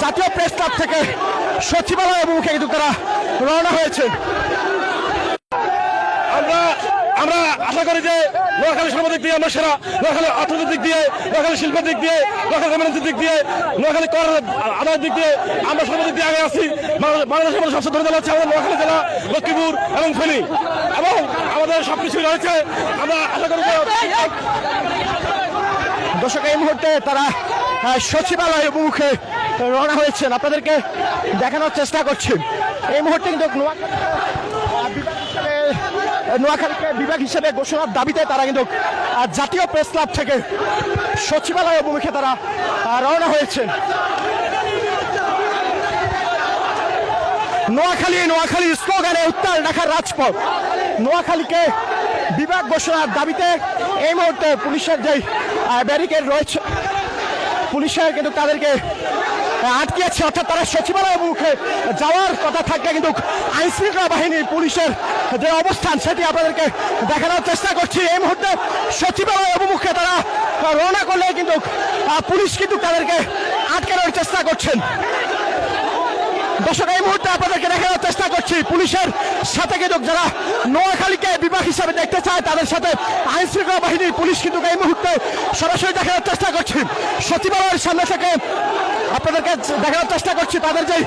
জাতীয় press club থেকে সচিবালয় অভিমুখে কিন্তু তারা রওনা হয়েছেন আমরা আমরা আশা করি যে নোয়াখালী সাংবাদিক দিয়ে আমরা সেরা নোয়াখালী অর্থনৈতিক দিক দিয়ে নোয়াখালী শিল্পের দিক দিয়ে নোয়াখালী কমিউনিটির দিক দিয়ে নোয়াখালী কর আদায়ের দিক দিয়ে আমরা সাংবাদিক দিয়ে আগে আছি বাংলাদেশ- বাংলাদেশের মধ্যে সবচেয়ে ধরে হচ্ছে আমাদের নোয়াখালী জেলা লক্ষ্মীপুর এবং ফেনী। এবং আমাদের সবকিছুই রয়েছে। আমরা আশা করি যে দর্শক এই মুহূর্তে তারা সচিবালয় অভিমুখে রওনা হয়েছেন। আপনাদেরকে দেখানোর চেষ্টা করছি। এই মুহূর্তে কিন্তু নোয়াখালীকে, বিভাগ হিসেবে- ঘোষণার দাবিতে তারা কিন্তু জাতীয় প্রেস ক্লাব থেকে সচিবালয় অভিমুখে তারা রওনা হয়েছেন। নোয়াখালী নোয়াখালী স্লোগানে উত্তাল ঢাকার রাজপথ। নোয়াখালীকে বিভাগ ঘোষণার দাবিতে এই মুহূর্তে পুলিশের যে ব্যারিকেড রয়েছে পুলিশের কিন্তু তাদেরকে আটকে আছে অর্থাৎ তারা সচিবালয় মুখে যাওয়ার কথা থাকলে কিন্তু আইন শৃঙ্খলা বাহিনী, পুলিশের যে অবস্থান সেটি আপনাদেরকে দেখানোর চেষ্টা করছি। এই মুহূর্তে সচিবালয় অভিমুখে তারা রওনা করলে কিন্তু পুলিশ কিন্তু তাদেরকে আটকানোর চেষ্টা করছেন। দর্শক, এই মুহূর্তে আপনাদেরকে দেখানোর চেষ্টা করছি, পুলিশের সাথে কিন্তু যারা নোয়াখালীকে বিভাগ হিসাবে দেখতে চায়, তাদের সাথে আইন শৃঙ্খলা বাহিনীর পুলিশ কিন্তু এই মুহূর্তে সরাসরি দেখানোর চেষ্টা করছি। সচিবালয়ের সামনে থেকে আপনাদেরকে দেখানোর চেষ্টা করছি, তাদের যে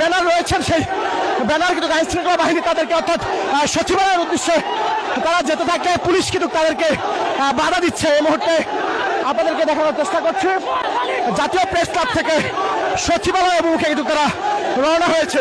ব্যানার রয়েছেন সেই ব্যানার কিন্তু আইন শৃঙ্খলা বাহিনী তাদেরকে অর্থাৎ সচিবালয়ের উদ্দেশ্যে তারা যেতে থাকে পুলিশ কিন্তু তাদেরকে বাধা দিচ্ছে। এই মুহূর্তে আপনাদেরকে দেখানোর চেষ্টা করছি। জাতীয় প্রেস ক্লাব থেকে সচিবালয় অভিমুখে কিন্তু তারা রওনা হয়েছে।